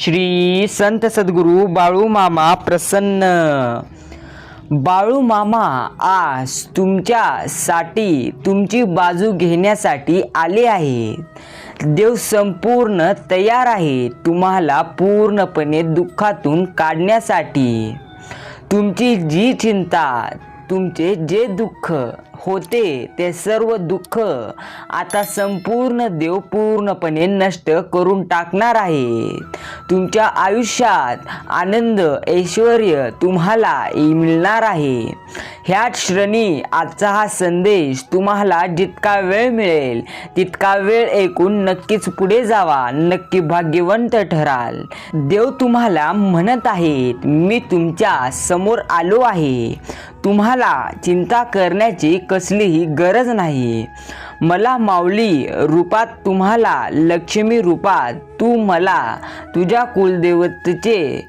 श्री संत सद्गुरू बाळू मामा प्रसन्न. बाळू मामा आज तुमच्यासाठी तुमची बाजू घेण्यासाठी आले आहेत. देव संपूर्ण तयार आहे तुम्हाला पूर्णपणे दुःखातून काढण्यासाठी. तुमची जी चिंता तुमचे जे दुःख होते ते सर्व दुःख आता संपूर्ण देव पूर्णपणे नष्ट करून टाकणार आहे तुमच्या आयुष्यात आनंद ऐश्वर तुम्हाला मिळणार आहे. ह्याच श्रेणी आजचा हा संदेश तुम्हाला जितका वेळ मिळेल तितका वेळ ऐकून नक्कीच पुढे जावा नक्की भाग्यवंत ठराल. देव तुम्हाला म्हणत आहेत मी तुमच्यासमोर आलो आहे. तुम्हाला चिंता करण्याची कसलीही गरज नाही मला माऊली रूपात तुम्हाला लक्ष्मी रूपात तू मला तुझ्या कुलदेवतेचे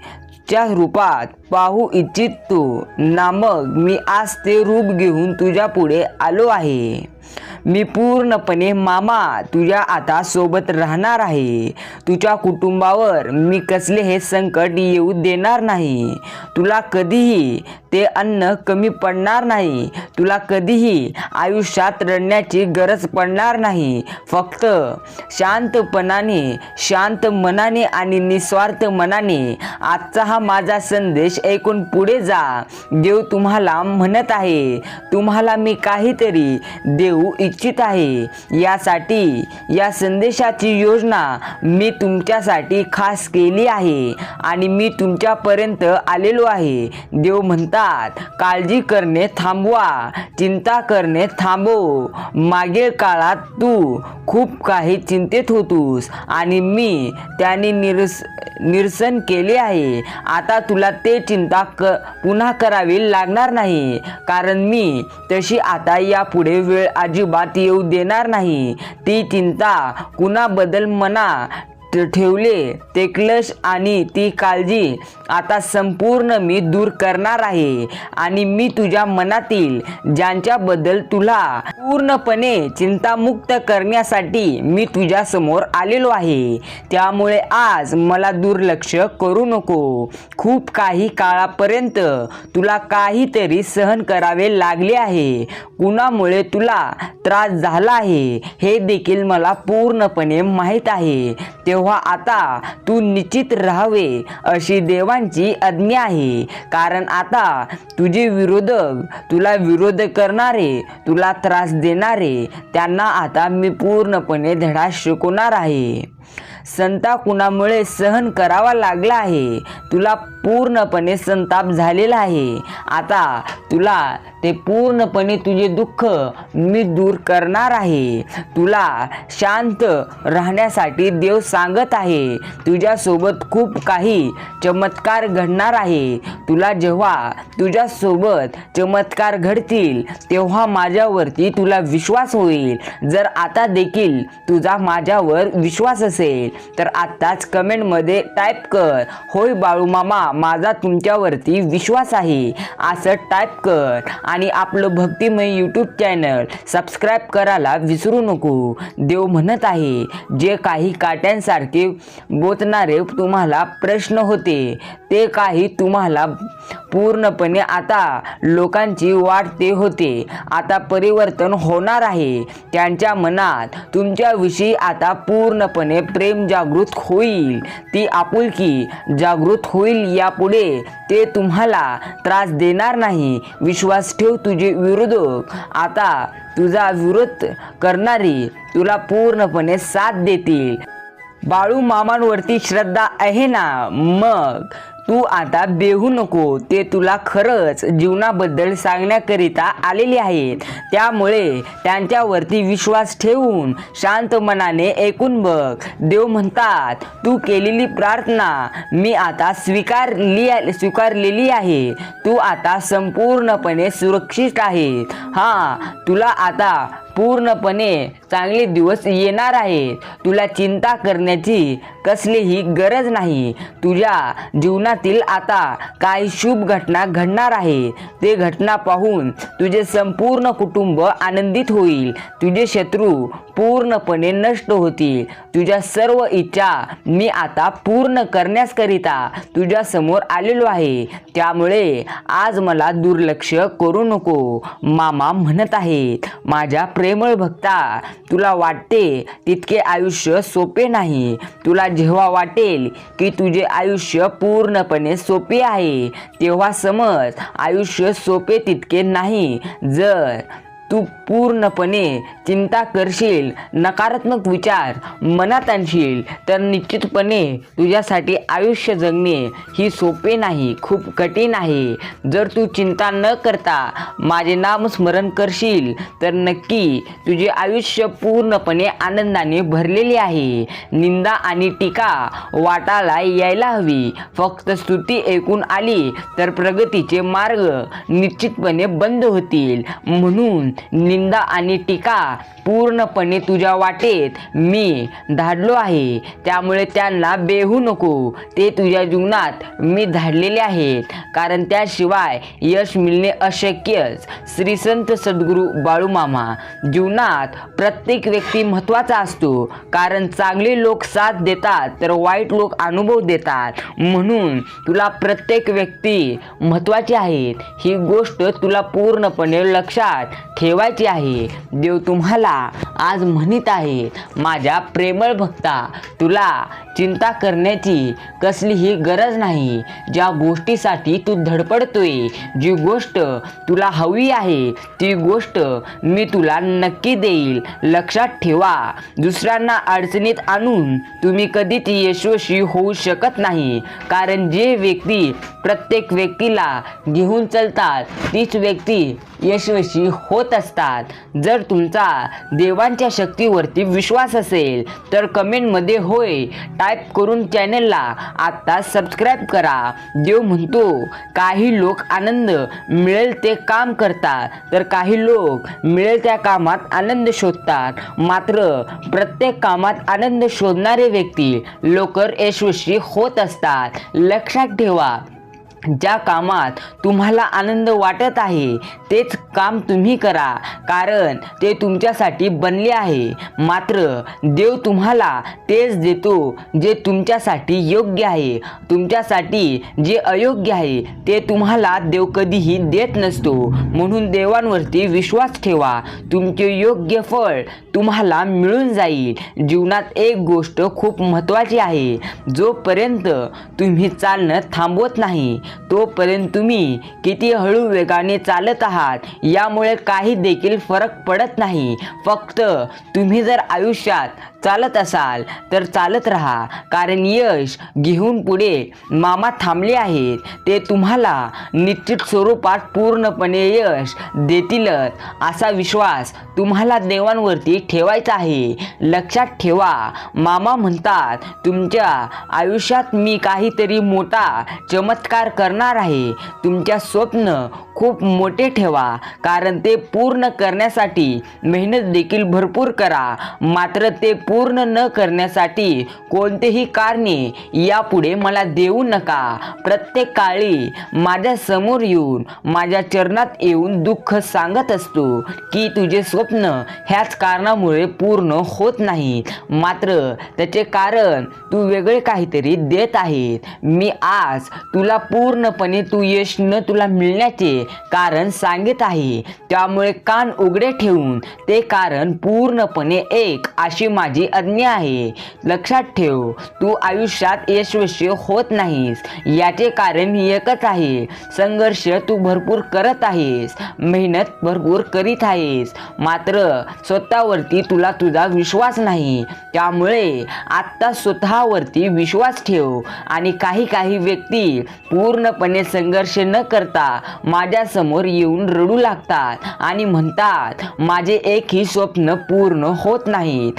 च्या रूपात पाहू इच्छितो ना मग मी आज ते रूप घेऊन तुझ्या पुढे आलो आहे. मी पूर्णपणे मामा तुझ्या आता सोबत राहणार आहे. तुझ्या कुटुंबावर मी कसले हे संकट येऊ देणार नाही. तुला कधीही ते अन्न कमी पडणार नाही. तुला कधीही आयुष्यात रडण्याची गरज पडणार नाही. फक्त शांतपणाने शांत मनाने आणि निस्वार्थ मनाने आजचा हा माझा संदेश ऐकून पुढे जा. देव तुम्हाला म्हणत आहे तुम्हाला मी काहीतरी देऊ इच्छित आहे. यासाठी या संदेशाची योजना मी तुमच्यासाठी खास केली आहे आणि मी तुमच्यापर्यंत आलेलो आहे. देव म्हणतात काळजी करणे थांबवा चिंता करणे थांबव. मागील काळात तू खूप काही चिंतेत होतोस आणि मी त्याने निरस निरसन केले आहे. आता तुला ते चिंता क पुन्हा करावी लागणार नाही. कारण मी तशी आता यापुढे वेळ अजिबात येऊ देणार नाही. ती चिंता कुणाबद्दल मना ठेवले ते क्लश आणि ती काळजी आता संपूर्ण मी दूर करणार आहे आणि मी तुझ्या मनातील ज्यांच्याबद्दल तुला पूर्णपणे चिंतामुक्त करण्यासाठी मी तुझ्या समोर आलेलो आहे. त्यामुळे आज मला दुर्लक्ष करू नको. खूप काही काळापर्यंत तुला काहीतरी सहन करावे लागले आहे. कुणामुळे तुला त्रास झाला आहे हे देखील मला पूर्णपणे माहीत आहे. तेव्हा आता तू निश्चित राहावे अशी देवांची आज्ञा आहे. कारण आता तुझे विरोधक तुला विरोध करणारे तुला त्रास देणारे त्यांना आता मी पूर्णपणे धडा शिकवणार आहे. संता कुणामुळे सहन करावा लागला आहे? तुला पूर्णपणे संताप झालेला आहे. आता तुला ते पूर्णपणे तुझे दुःख मी दूर करणार आहे. तुला शांत राहण्यासाठी देव सांगत आहे. तुझ्यासोबत खूप काही चमत्कार घडणार आहे. तुला जेव्हा तुझ्यासोबत चमत्कार घडतील तेव्हा माझ्यावरती तुला विश्वास होईल. जर आता देखील तुझा माझ्यावर विश्वास असेल तर आत्ताच कमेंटमध्ये टाईप कर. होय बाळू मामा माझा तुमच्यावरती विश्वास आहे. असं टाईप कर. आणि आपलं भक्तिमय यूट्यूब चॅनल सबस्क्राईब करायला विसरू नको. देव म्हणत आहे जे काही काट्यांसारखे बोतणारे तुम्हाला प्रश्न होते ते काही तुम्हाला पूर्णपणे आता लोकांची वाट ते होते. आता परिवर्तन होणार आहे. त्यांच्या मनात तुमच्याविषयी आता पूर्णपणे प्रेम जागृत होईल. ती आपुलकी जागृत होईल यापुढे ते तुम्हाला त्रास देणार नाही. विश्वास ठेव तुझे विरोधक. आता तुझा विरोध करणारी तुला पूर्णपणे साथ देतील. बाळू मामांवरती श्रद्धा आहे ना? मग तू आता बेहू नको. ते तुला खरंच जीवनाबद्दल सांगण्याकरिता आलेले आहेत. त्यामुळे त्यांच्यावरती विश्वास ठेवून शांत मनाने ऐकून बघ. देव म्हणतात तू केलेली प्रार्थना मी आता स्वीकारली स्वीकारलेली आहे. तू आता संपूर्णपणे सुरक्षित आहे. हा तुला आता पूर्णपणे चांगले दिवस येणार आहेत. तुला चिंता करण्याची कसलीही गरज नाही. तुझ्या जीवनातील आता काही शुभ घटना घडणार आहे ते घटना पाहून तुझे संपूर्ण कुटुंब आनंदित होईल. तुझे शत्रू पूर्णपणे नष्ट होतील. तुझ्या सर्व इच्छा मी आता पूर्ण करण्याकरिता तुझ्या समोर आलेलो आहे. त्यामुळे आज मला दुर्लक्ष करू नको मामा म्हणत आहेत. माझ्या प्रे प्रेमळ भक्ता तुला वाटते तितके आयुष्य सोपे नाही. तुला जेव्हा वाटेल की तुझे आयुष्य पूर्णपणे सोपे आहे तेव्हा समज आयुष्य सोपे तितके नाही. जर तू पूर्णपणे चिंता करशील नकारात्मक विचार मनात आणशील तर निश्चितपणे तुझ्यासाठी आयुष्य जगणे ही सोपे नाही खूप कठीण आहे. जर तू चिंता न करता माझे नामस्मरण करशील तर नक्की तुझे आयुष्य पूर्णपणे आनंदाने भरलेले आहे. निंदा आणि टीका वाटाला यायला हवी. फक्त स्तुती ऐकून आली तर प्रगतीचे मार्ग निश्चितपणे बंद होतील. म्हणून निंदा आणि टीका पूर्णपणे तुझ्या वाटेत मी धाडलो आहे. त्यामुळे त्यांना बेहू नको. ते तुझ्या जीवनात मी धाडलेले आहेत. कारण त्याशिवाय यश मिळणे अशक्यच. श्री संत सद्गुरू बाळूमामा जीवनात प्रत्येक व्यक्ती महत्त्वाचा असतो. कारण चांगले लोक साथ देतात तर वाईट लोक अनुभव देतात. म्हणून तुला प्रत्येक व्यक्ती महत्त्वाची आहेत. ही गोष्ट तुला पूर्णपणे लक्षात ठेवायची आहे. देव तुम्हाला आज म्हणत आहे माझ्या प्रेमळ भक्ता तुला चिंता करण्याची कसलीही गरज नाही. ज्या गोष्टीसाठी तू धडपडतोय जी गोष्ट तुला हवी आहे ती गोष्ट मी तुला नक्की देईल. लक्षात ठेवा दुसऱ्यांना अडचणीत आणून तुम्ही कधीच यशस्वी होऊ शकत नाही. कारण जे व्यक्ती प्रत्येक व्यक्तीला घेऊन चालतात तीच व्यक्ती यशस्वी होत असतात. जर तुमचा देवांच्या शक्तीवरती विश्वास असेल तर कमेंटमध्ये होय टाईप करून चॅनलला आत्ता सबस्क्राईब करा. देव म्हणतो काही लोक आनंद मिळेल ते काम करतात. तर काही लोक मिळेल त्या कामात आनंद शोधतात. मात्र प्रत्येक कामात आनंद शोधणारे व्यक्ती लवकर यशस्वी होत असतात. लक्षात ठेवा. ज्या कामात तुम्हाला आनंद वाटत आहे तेच काम तुम्ही करा. कारण ते तुमच्यासाठी बनले आहे. मात्र देव तुम्हाला तेच देतो जे तुमच्यासाठी योग्य आहे. तुमच्यासाठी जे अयोग्य आहे ते तुम्हाला देव कधीही देत नसतो. म्हणून देवांवरती विश्वास ठेवा. तुमचे योग्य फळ तुम्हाला मिळून जाईल. जीवनात एक गोष्ट खूप महत्त्वाची आहे. जोपर्यंत तुम्ही चालणं थांबवत नाही तोपर्यंत तुम्ही किती हळू वेगाने चालत आहात यामुळे काही देखील फरक पडत नाही. फक्त तुम्ही जर आयुष्यात चालत असाल तर चालत राहा. कारण यश घेऊन पुढे मामा थांबले आहेत. ते तुम्हाला निश्चित स्वरूपात पूर्णपणे यश देतीलच असा विश्वास तुम्हाला देवांवरती ठेवायचा आहे. लक्षात ठेवा. मामा म्हणतात तुमच्या आयुष्यात मी काहीतरी मोठा चमत्कार करणार आहे. तुमच्या स्वप्न खूप मोठे ठेवा. कारण ते पूर्ण करण्यासाठी मेहनत देखील भरपूर करा. मात्र ते पूर्ण न करण्यासाठी कोणतेही कारणे यापुढे मला देऊ नका. प्रत्येक काळी माझ्यासमोर येऊन माझ्या चरणात येऊन दुःख सांगत असतो की तुझे स्वप्न ह्याच कारणामुळे पूर्ण होत नाही मात्र त्याचे कारण तू वेगळे काहीतरी देत आहेत. मी आज तुला पूर्णपणे तू यश न तुला मिळण्याचे कारण सांगत आहे. त्यामुळे कान उघडे ठेवून ते कारण पूर्णपणे एक अशी माझी आज्ञा आहे. लक्षात ठेव तू आयुष्यात यशस्वी होत नाहीस. याचे कारण एकच आहे. संघर्ष तू भरपूर करत आहेस. मेहनत भरपूर करीत आहेस. मात्र स्वतःवरती तुला तुझा विश्वास नाही. त्यामुळे आत्ता स्वतःवरती विश्वास ठेव आणि काही काही व्यक्ती पूर्णपणे संघर्ष न करता माझ्यासमोर येऊन रडू लागतात आणि म्हणतात माझे एकही स्वप्न पूर्ण होत नाहीत.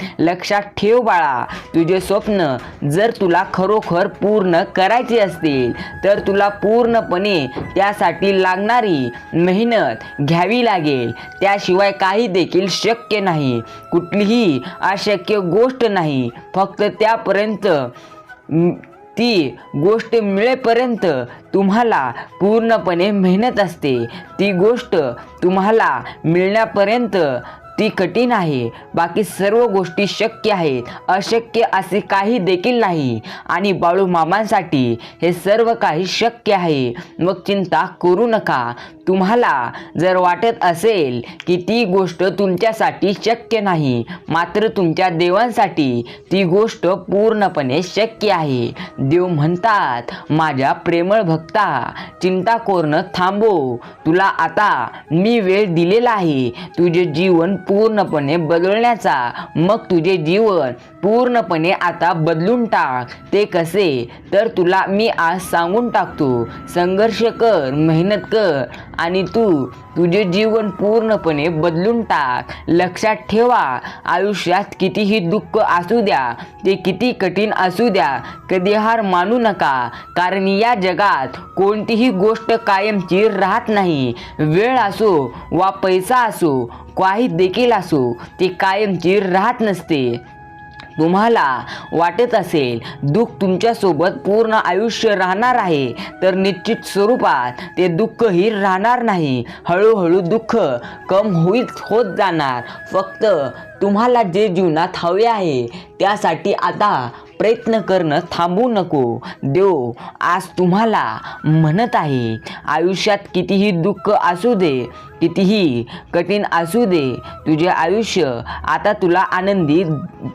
लक्षात ठेव बाळा. तुझे स्वप्न जर तुला खरोखर पूर्ण करायचे असतील तर तुला पूर्णपणे त्यासाठी लागणारी मेहनत घ्यावी लागेल. त्याशिवाय काही देखील शक्य नाही. कुठलीही अशक्य गोष्ट नाही. फक्त त्यापर्यंत ती गोष्ट मिळेपर्यंत तुम्हाला पूर्णपणे मेहनत असते. ती गोष्ट तुम्हाला मिळण्यापर्यंत ती कठीण आहे. बाकी सर्व गोष्टी शक्य आहेत. अशक्य असे काही देखील नाही. आणि बाळू मामांसाठी हे सर्व काही शक्य आहे. मग चिंता करू नका. तुम्हाला जर वाटत असेल की ती गोष्ट तुमच्यासाठी शक्य नाही मात्र तुमच्या देवांसाठी ती गोष्ट पूर्णपणे शक्य आहे. देव म्हणतात माझ्या प्रेमळ भक्ता चिंता करणं थांबो तुला आता मी वेळ दिलेला आहे. तुझे जीवन पूर्णपणे बदलण्याचा. मग तुझे जीवन पूर्णपणे आता बदलून टाक. ते कसे? तर तुला मी आज सांगून टाकतो. संघर्ष कर मेहनत कर आणि तू तुझे जीवन पूर्णपणे बदलून टाक. लक्षात ठेवा आयुष्यात कितीही दुःख असू द्या ते किती कठीण असू द्या कधी हार मानू नका. कारण या जगात कोणतीही गोष्ट कायमची राहत नाही. वेळ असो वा पैसा असो काही देखील असो ती कायमची राहत नसते. तुम्हाला वाटत असेल दुःख तुमच्यासोबत पूर्ण आयुष्य राहणार आहे तर निश्चित स्वरूपात ते दुःखही राहणार नाही. हळूहळू दुःख कम होईल होत जाणार. फक्त तुम्हाला जे जीवनात हवे आहे त्यासाठी आता प्रयत्न करणं थांबू नको. देव आज तुम्हाला म्हणत आहे आयुष्यात कितीही दुःख असू दे कितीही कठीण असू दे तुझे आयुष्य आता तुला आनंदी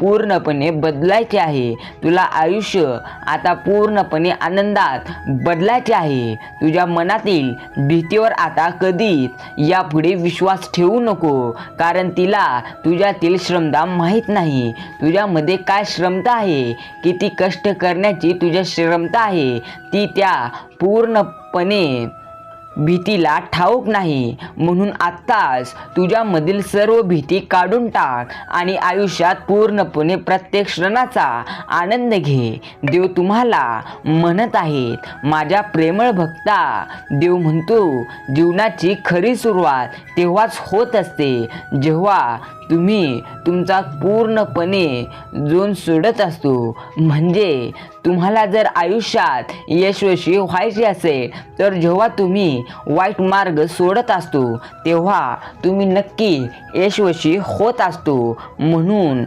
पूर्णपणे बदलायचे आहे. तुला आयुष्य आता पूर्णपणे आनंदात बदलायचे आहे. तुझ्या मनातील भीतीवर आता कधीच यापुढे विश्वास ठेवू नको कारण तिला तुझ्यातील श्रमदा माहीत नाही. तुझ्यामध्ये काय श्रमता आहे किती कष्ट करण्याची तुझ्या श्रमता आहे. ती त्या पूर्णपणे भीतीला ठाऊक नाही. म्हणून आत्ताच तुझ्यामधील सर्व भीती काढून टाक आणि आयुष्यात पूर्णपणे प्रत्येक क्षणाचा आनंद घे. देव तुम्हाला म्हणत आहेत माझ्या प्रेमळ भक्ता देव म्हणतो जीवनाची खरी सुरुवात तेव्हाच होत असते. जेव्हा तुम्ही तुमचा पूर्णपणे जोन सोडत असतो म्हणजे तुम्हाला जर आयुष्यात यशस्वी व्हायचे असेल तर जेव्हा तुम्ही वाईट मार्ग सोडत असतो तेव्हा तुम्ही नक्की यशस्वी होत असतो म्हणून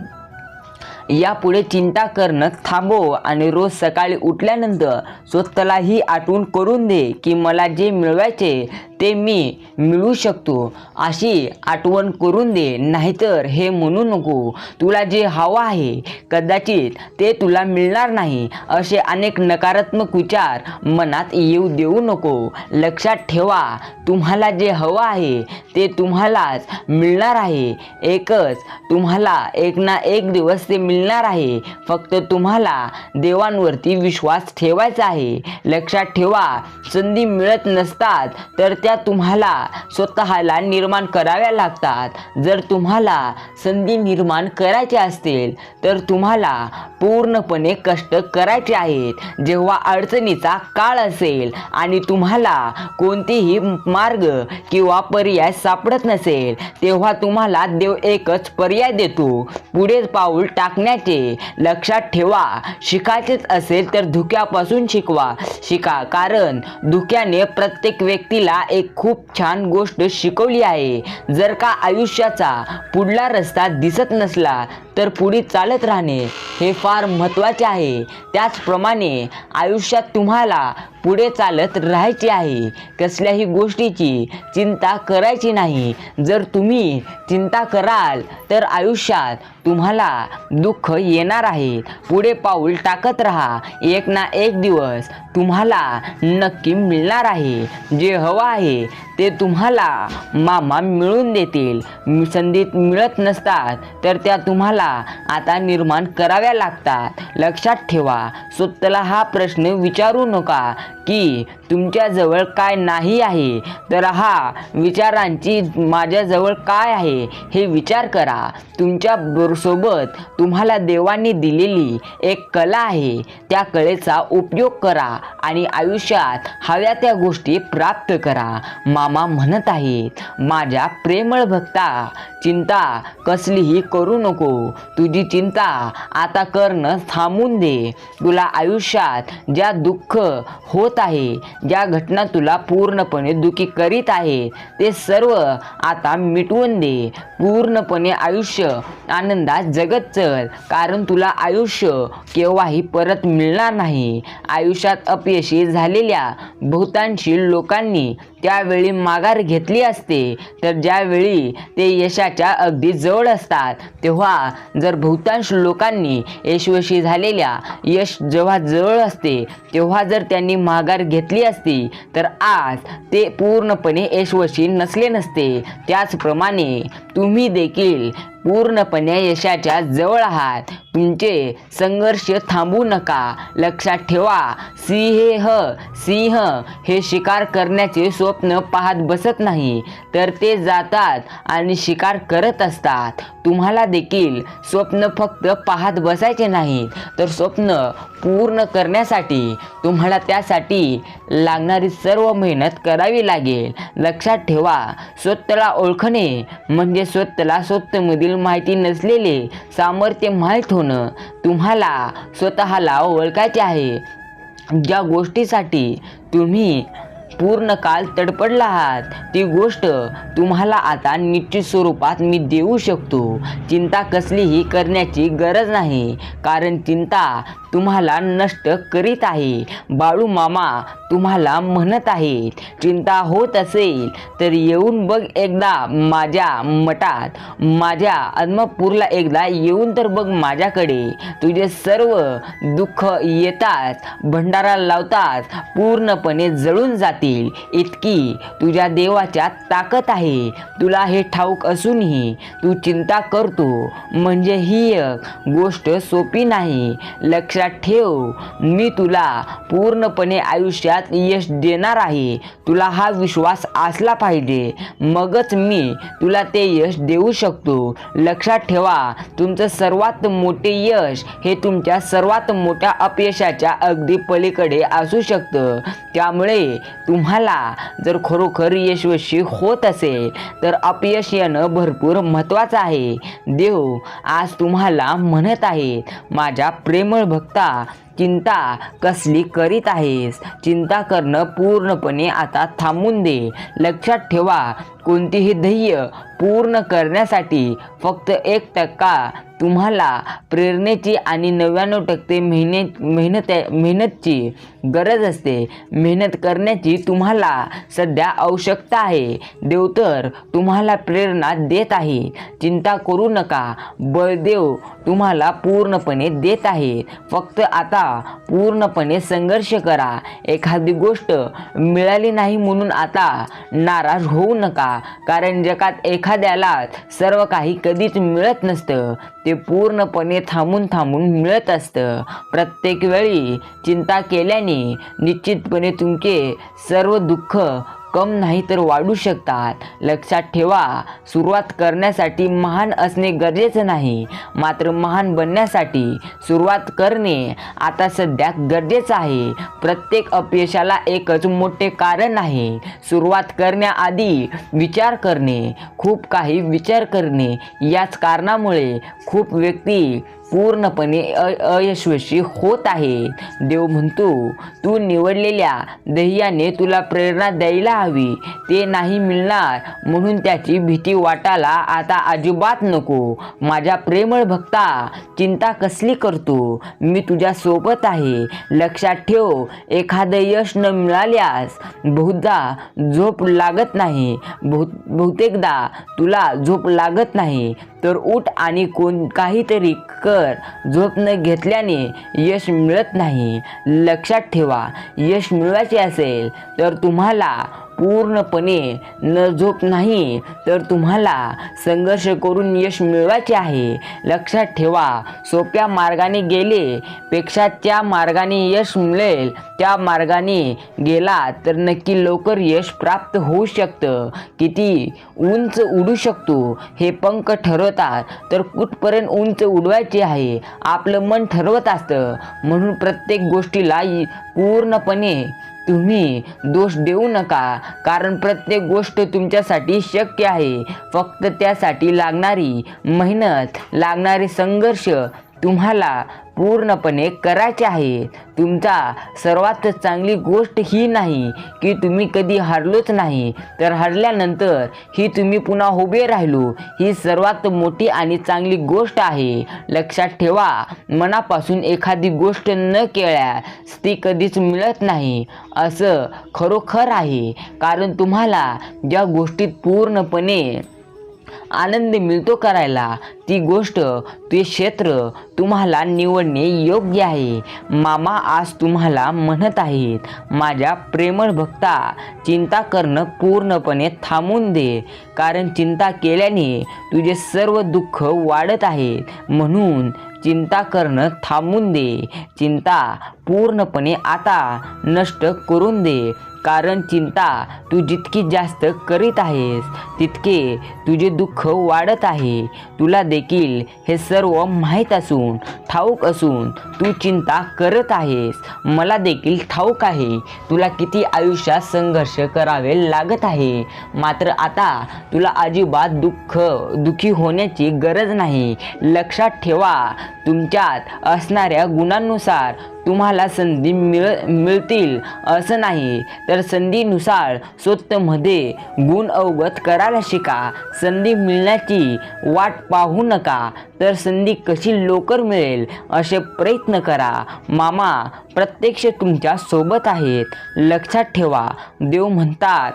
यापुढे चिंता करणं थांबव आणि रोज सकाळी उठल्यानंतर स्वतःलाही आठवण करून दे की मला जे मिळवायचे ते मी मिळू शकतो. अशी आठवण करून दे नाहीतर हे म्हणू नको. तुला जे हवं आहे कदाचित ते तुला मिळणार नाही. असे अनेक नकारात्मक विचार मनात येऊ देऊ नको. लक्षात ठेवा तुम्हाला जे हवं आहे ते तुम्हालाच मिळणार आहे. एकच तुम्हाला एक ना एक दिवस ते मिळणार आहे. फक्त तुम्हाला देवांवरती विश्वास ठेवायचा आहे. लक्षात ठेवा संधी मिळत नसतात तर त्या तुम्हाला स्वतःला निर्माण कराव्या लागतात जर तुम्हाला संधी निर्माण करायचे असतील तर तुम्हाला पूर्णपणे कष्ट करायचे आहेत. जेव्हा अडचणीचा काळ असेल आणि तुम्हाला कोणतेही मार्ग किंवा पर्याय सापडत नसेल तेव्हा तुम्हाला देव एकच पर्याय देतो. पुढे पाऊल टाकण्याचे लक्षात ठेवा. शिकायचेच असेल तर धुक्यापासून शिकवा. शिका. कारण धुक्याने प्रत्येक व्यक्तीला एक खूप छान गोष्ट शिकवली आहे. जर का आयुष्याचा पुढला रस्ता दिसत नसला तर पुढे चालत राहणे हे फार महत्त्वाचे आहे. त्याचप्रमाणे आयुष्यात तुम्हाला पुढे चालत राहायचे आहे. कसल्याही गोष्टीची चिंता करायची नाही. जर तुम्ही चिंता कराल तर आयुष्यात तुम्हाला दुःख येणार आहे. पुढे पाऊल टाकत राहा. एक ना एक दिवस तुम्हाला नक्की मिळणार आहे. जे हवं आहे ते तुम्हाला मामा मिळून देतील. संधीत संधी मिळत नसतात तर त्या तुम्हाला आता निर्माण कराव्या लागतात. लक्षात ठेवा स्वतःला हा प्रश्न विचारू नका की तुमच्याजवळ काय नाही आहे तर हा विचारांची माझ्याजवळ काय आहे हे विचार करा. तुमच्यासोबत तुम्हाला देवांनी दिलेली एक कला आहे त्या कलेचा उपयोग करा आणि आयुष्यात हव्या त्या गोष्टी प्राप्त करा. मामा म्हणत आहेत माझ्या प्रेमळ भक्ता चिंता कसलीही करू नको. तुझी चिंता आता करणं थांबून दे. तुला आयुष्यात ज्या दुःख होत आहे ज्या घटना तुला पूर्णपणे दुखी करीत आहे ते सर्व आता मिटवून दे. पूर्णपणे आयुष्य आनंदात जगत चल कारण तुला आयुष्य केव्हाही परत मिळणार नाही. आयुष्यात अपयशी झालेल्या बहुतांशी लोकांनी त्यावेळी माघार घेतली असते. तर ज्यावेळी ते यशा यशाच्या अगदी जवळ असतात. तेव्हा जर बहुतांश लोकांनी यशस्वी झालेल्या यश जेव्हा जवळ असते तेव्हा जर त्यांनी माघार घेतली असती तर आज ते पूर्णपणे यशस्वी नसले नसते. त्याचप्रमाणे तुम्ही देखील पूर्णपणे यशाच्या जवळ आहात. तुमचे संघर्ष थांबू नका. लक्षात ठेवा सिंह सिंह हे शिकार करण्याचे स्वप्न पाहत बसत नाही तर ते जातात आणि शिकार करत असतात. तुम्हाला देखील स्वप्न फक्त पाहत बसायचे नाही तर स्वप्न पूर्ण करण्यासाठी तुम्हाला त्यासाठी लागणारी सर्व मेहनत करावी लागेल. लक्षात ठेवा स्वतःला ओळखणे म्हणजे स्वतःला स्वतःमधील माहिती नसलेले सामर्थ्य माहीत होणं तुम्हाला स्वतःला ओळखायचे आहे. ज्या गोष्टीसाठी तुम्ही पूर्ण काल तडपडला आहात ती गोष्ट तुम्हाला आता निश्चित स्वरूपात मी देऊ शकतो. चिंता कसलीही करण्याची गरज नाही कारण चिंता तुम्हाला नष्ट करीत आहे. बाळू मामा तुम्हाला म्हणत आहेत चिंता होत असेल तर येऊन बघ एकदा माझ्या मठात. माझ्या आत्मपूरला एकदा येऊन तर बघ माझ्याकडे. तुझे सर्व दुःख येतात भंडारा लावतात पूर्णपणे जळून जातील. इतकी तुझ्या देवाच्या ताकद आहे. तुला हे ठाऊक असूनही तू चिंता करतो. म्हणजे ही एक गोष्ट सोपी नाही. लक्ष लक्षात ठेव. मी तुला पूर्णपणे आयुष्यात यश देणार आहे. तुला हा विश्वास असला पाहिजे. मगच मी तुला ते यश देऊ शकतो. लक्षात ठेवा तुमचं सर्वात मोठे यश हे तुमच्या सर्वात मोठ्या अपयशाच्या अगदी पलीकडे असू शकतं. त्यामुळे तुम्हाला जर खरोखर यशस्वी होत असेल तर अपयश येणं भरपूर महत्त्वाचं आहे. देव आज तुम्हाला म्हणत आहे माझ्या प्रेमळ भक्त 大 चिंता कसली करीत आहेस? चिंता करणं पूर्णपणे आता थांबून दे. लक्षात ठेवा कोणतीही ध्येय पूर्ण करण्यासाठी फक्त एक टक्का तुम्हाला प्रेरणेची आणि नव्याण्णव टक्के मेहनत मेहनत मेहनतची गरज असते. मेहनत करण्याची तुम्हाला सध्या आवश्यकता आहे. देव तर तुम्हाला प्रेरणा देत आहे. चिंता करू नका. बळदेव तुम्हाला पूर्णपणे देत आहे. फक्त आता पूर्णपणे संघर्ष करा. एखादी गोष्ट मिळाली नाही म्हणून आता नाराज होऊ नका. कारण जगात एखाद्याला सर्व काही कधीच मिळत नसतं. ते पूर्णपणे थांबून थांबून मिळत असतं. प्रत्येक वेळी चिंता केल्याने निश्चितपणे तुमचे सर्व दुःख कम नाही तर वाढू शकतात. लक्षात ठेवा सुरुवात करण्यासाठी महान असणे गरजेचं नाही. मात्र महान बनण्यासाठी सुरुवात करणे आता सध्या गरजेचं आहे. प्रत्येक अपयशाला एकच मोठे कारण आहे. सुरुवात करण्याआधी विचार करणे खूप काही विचार करणे. याच कारणामुळे खूप व्यक्ती पूर्णपणे अ अयशस्वी होत आहे. देव म्हणतो तू निवडलेल्या ध्येयाने तुला प्रेरणा द्यायला हवी. ते नाही मिळणार म्हणून त्याची भीती वाटायला आता अजिबात नको. माझ्या प्रेमळ भक्ता चिंता कसली करतो? मी तुझ्या सोबत आहे. लक्षात ठेव एखादं यश न मिळाल्यास बहुधा झोप लागत नाही. बहु बहुतेकदा तुला झोप लागत नाही. तर उठ आणि कोण काहीतरी कर. झोप न घेतल्याने यश मिळत नाही. लक्षात ठेवा यश मिळवायचे असेल तर तुम्हाला पूर्णपणे न झोप नाही तर तुम्हाला संघर्ष करून यश मिळवायचे आहे. लक्षात ठेवा सोप्या मार्गाने गेले पेक्षा त्या मार्गाने यश मिळेल. त्या मार्गाने गेला तर नक्की लवकर यश प्राप्त होऊ शकतं. किती उंच उडू शकतो हे पंख ठरवतात तर कुठपर्यंत उंच उडवायचे आहे आपलं मन ठरवत असतं. म्हणून प्रत्येक गोष्टीला पूर्णपणे तुम्ही दोष देऊ नका कारण प्रत्येक गोष्ट तुमच्यासाठी शक्य आहे. फक्त त्यासाठी लागणारी मेहनत लागणारे संघर्ष तुम्हाला पूर्णपणे करायचे आहे. तुमचा सर्वात चांगली गोष्ट ही नाही की तुम्ही कधी हरलोच नाही. तर हरल्यानंतर ही तुम्ही पुन्हा उभे राहिलो. ही सर्वात मोठी आणि चांगली गोष्ट आहे. लक्षात ठेवा मनापासून एखादी गोष्ट न केल्यास ती कधीच मिळत नाही. असं खरोखर आहे. कारण तुम्हाला ज्या गोष्टीत पूर्णपणे आनंद मिळतो करायला. ती गोष्ट ते क्षेत्र तुम्हाला निवडणे योग्य आहे. मामा आज तुम्हाला म्हणत आहेत माझ्या प्रेमळ भक्ता चिंता करणं पूर्णपणे थांबून दे. कारण चिंता केल्याने तुझे सर्व दुःख वाढत आहे म्हणून चिंता करणं थांबून दे. चिंता पूर्णपणे आता नष्ट करून दे. कारण चिंता तू जितकी जास्त करीत आहेस तितके तुझे दुःख वाढत आहे. तुला देखील हे सर्व माहीत असून ठाऊक असून तू चिंता करत आहेस. मला देखील ठाऊक आहे. तुला किती आयुष्यात संघर्ष करावे लागत आहे. मात्र आता तुला अजिबात दुःख दुखी होण्याची गरज नाही. लक्षात ठेवा तुमच्यात असणाऱ्या गुणांनुसार तुम्हाला संधी मिळ मिळतील. असं नाही. तर संधीनुसार स्वतःमध्ये गुण अवगत करायला शिका. संधी मिळण्याची वाट पाहू नका. तर संधी कशी लवकर मिळेल असे प्रयत्न करा. मामा प्रत्यक्ष तुमच्यासोबत आहेत. लक्षात ठेवा. देव म्हणतात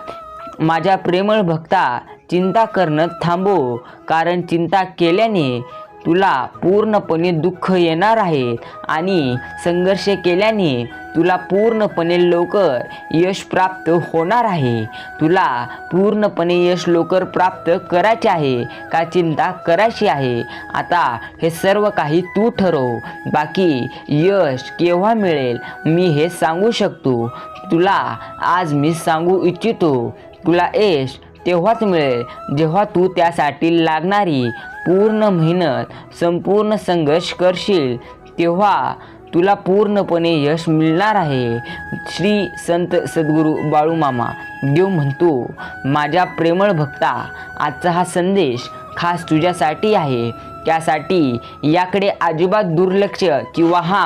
माझ्या प्रेमळ भक्ता चिंता करणं थांबो कारण चिंता केल्याने तुला पूर्णपणे दुःख येणार आहेत आणि संघर्ष केल्याने तुला पूर्णपणे लवकर यश प्राप्त होणार आहे. तुला पूर्णपणे यश लवकर प्राप्त करायचे आहे का चिंता करायची आहे? आता हे सर्व काही तू ठरव. बाकी यश केव्हा मिळेल मी हे सांगू शकतो. तुला आज मी सांगू इच्छितो. तुला यश तेव्हाच मिळेल. जेव्हा तू त्यासाठी लागणारी पूर्ण मेहनत संपूर्ण संघर्ष करशील तेव्हा तुला पूर्णपणे यश मिळणार आहे. श्री संत सद्गुरू बाळूमामा देव म्हणतो माझ्या प्रेमळ भक्ता आजचा हा संदेश खास तुझ्यासाठी आहे. त्यासाठी याकडे अजिबात दुर्लक्ष किंवा हा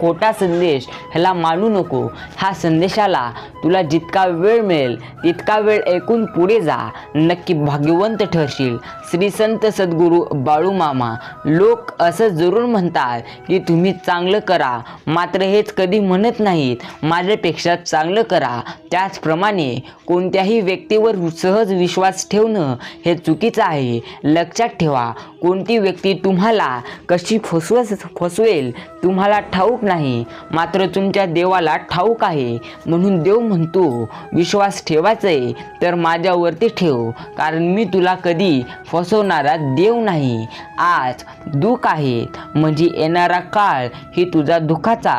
खोटा संदेश ह्याला मानू नको. ह्या संदेशाला तुला जितका वेळ मिळेल तितका वेळ ऐकून पुढे जा. नक्की भाग्यवंत ठरशील. श्री संत सद्गुरू बाळूमामा लोक असं जरूर म्हणतात की तुम्ही चांगलं करा. मात्र हेच कधी म्हणत नाहीत. माझ्यापेक्षा चांगलं करा. त्याचप्रमाणे कोणत्याही व्यक्तीवर सहज विश्वास ठेवणं हे चुकीचं आहे. लक्षात ठेवा कोणती व्यक्ती तुम्हाला कशी फसवस फसवेल तुम्हाला ठाऊक नाही. मात्र तुमच्या देवाला ठाऊक आहे. म्हणून देव म्हणतो विश्वास ठेवायचा आहे तर माझ्यावरती ठेव कारण मी तुला कधी फसवणारा देव नाही. आज दुःख आहे. म्हणजे येणारा काळ ही तुझा दुःखाचा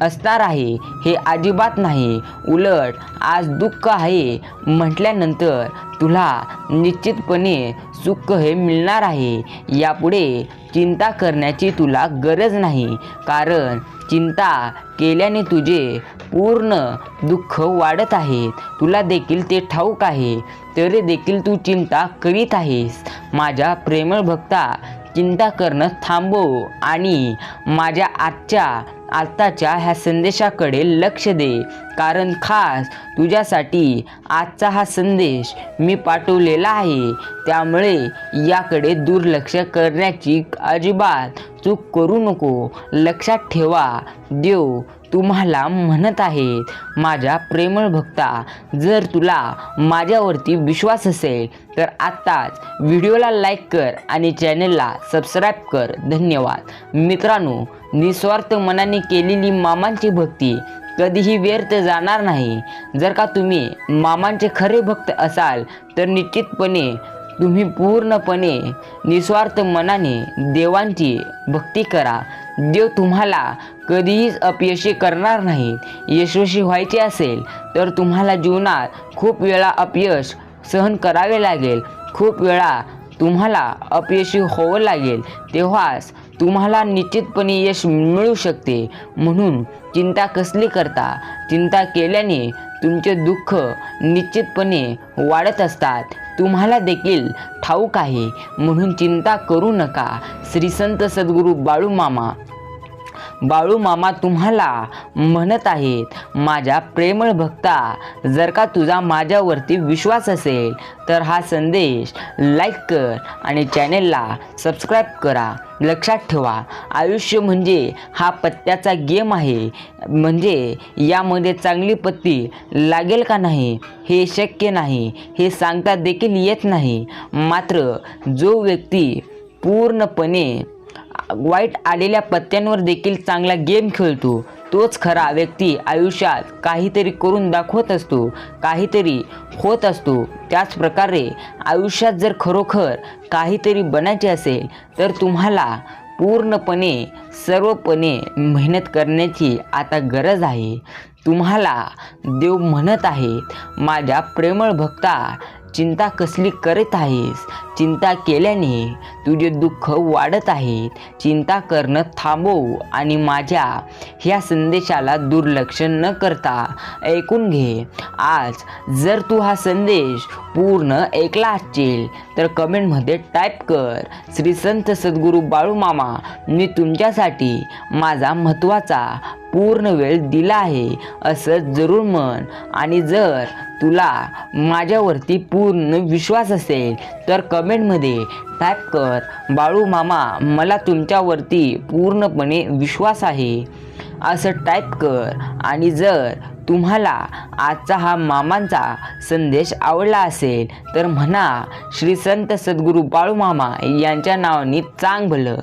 असणार आहे हे अजिबात नाही. उलट आज दुःख आहे म्हटल्यानंतर तुला निश्चितपणे सुख हे मिळणार आहे. यापुढे चिंता करण्याची तुला गरज नाही. कारण चिंता केल्याने तुझे पूर्ण दुःख वाढत आहे. तुला देखील ते ठाऊक आहे. तरी देखील तू चिंता करीत आहेस. माझ्या प्रेमळ भक्ता चिंता करणं थांबव आणि माझ्या आजच्या आत्ताच्या ह्या संदेशाकडे लक्ष दे. कारण खास तुझ्यासाठी आजचा हा संदेश मी पाठवलेला आहे. त्यामुळे याकडे दुर्लक्ष करण्याची अजिबात चूक करू नको. लक्षात ठेवा देव तुम्हाला म्हणत आहेत माझ्या प्रेमळ भक्ता जर तुला माझ्यावरती विश्वास असेल तर आत्ताच व्हिडिओला लाईक कर आणि चॅनलला सबस्क्राईब कर. धन्यवाद. मित्रांनो निस्वार्थ मनाने केलेली मामांची भक्ती कधीही व्यर्थ जाणार नाही. जर का तुम्ही मामांचे खरे भक्त असाल तर निश्चितपणे तुम्ही पूर्णपणे निस्वार्थ मनाने देवांची भक्ती करा. देव तुम्हाला कधीहीच अपयशी करणार नाही. यशस्वी व्हायचे असेल तर तुम्हाला जीवनात खूप वेळा अपयश सहन करावे लागेल. खूप वेळा तुम्हाला अपयशी होवं लागेल. तेव्हाच तुम्हाला निश्चितपणे यश मिळू शकते. म्हणून चिंता कसली करता? चिंता केल्याने तुमचे दुःख निश्चितपणे वाढत असतात. तुम्हाला देखील ठाऊक आहे. म्हणून चिंता करू नका. श्री संत सद्गुरू बाळू मामा बाळू मामा तुम्हाला म्हणत आहेत माझ्या प्रेमळ भक्ता जर का तुझा माझ्यावरती विश्वास असेल तर हा संदेश लाईक कर आणि चॅनेलला सबस्क्राईब करा. लक्षात ठेवा आयुष्य म्हणजे हा पत्त्याचा गेम आहे. म्हणजे यामध्ये चांगली पत्ती लागेल का नाही हे शक्य नाही हे सांगता देखील येत नाही. मात्र जो व्यक्ती पूर्णपणे वाईट आलेल्या पत्त्यांवर देखील चांगला गेम खेळतो. तोच खरा व्यक्ती आयुष्यात काहीतरी करून दाखवत असतो काहीतरी होत असतो. त्याच प्रकारे आयुष्यात जर खरोखर काहीतरी बनायचे असेल तर तुम्हाला पूर्णपणे सर्वपणे मेहनत करण्याची आता गरज आहे. तुम्हाला देव म्हणत आहेत माझ्या प्रेमळ भक्ता चिंता कसली करत आहेस? चिंता केल्याने तुझे दुःख वाढत आहेत. चिंता करणं थांबव आणि माझ्या ह्या संदेशाला दुर्लक्ष न करता ऐकून घे. आज जर तू हा संदेश पूर्ण ऐकला असशील तर कमेंटमध्ये टाईप कर श्री संत सद्गुरू बाळू मामा. मी तुमच्यासाठी माझा महत्त्वाचा पूर्ण वेळ दिला आहे असं जरूर म्हण. आणि जर तुला माझ्यावरती पूर्ण विश्वास असेल तर कमेंटमध्ये टाईप कर बाळू मामा मला तुमच्यावरती पूर्णपणे विश्वास आहे. असं टाईप कर. आणि जर तुम्हाला आजचा हा मामांचा संदेश आवडला असेल तर म्हणा श्री संत सद्गुरू बाळू मामा यांच्या नावाने चांग भलं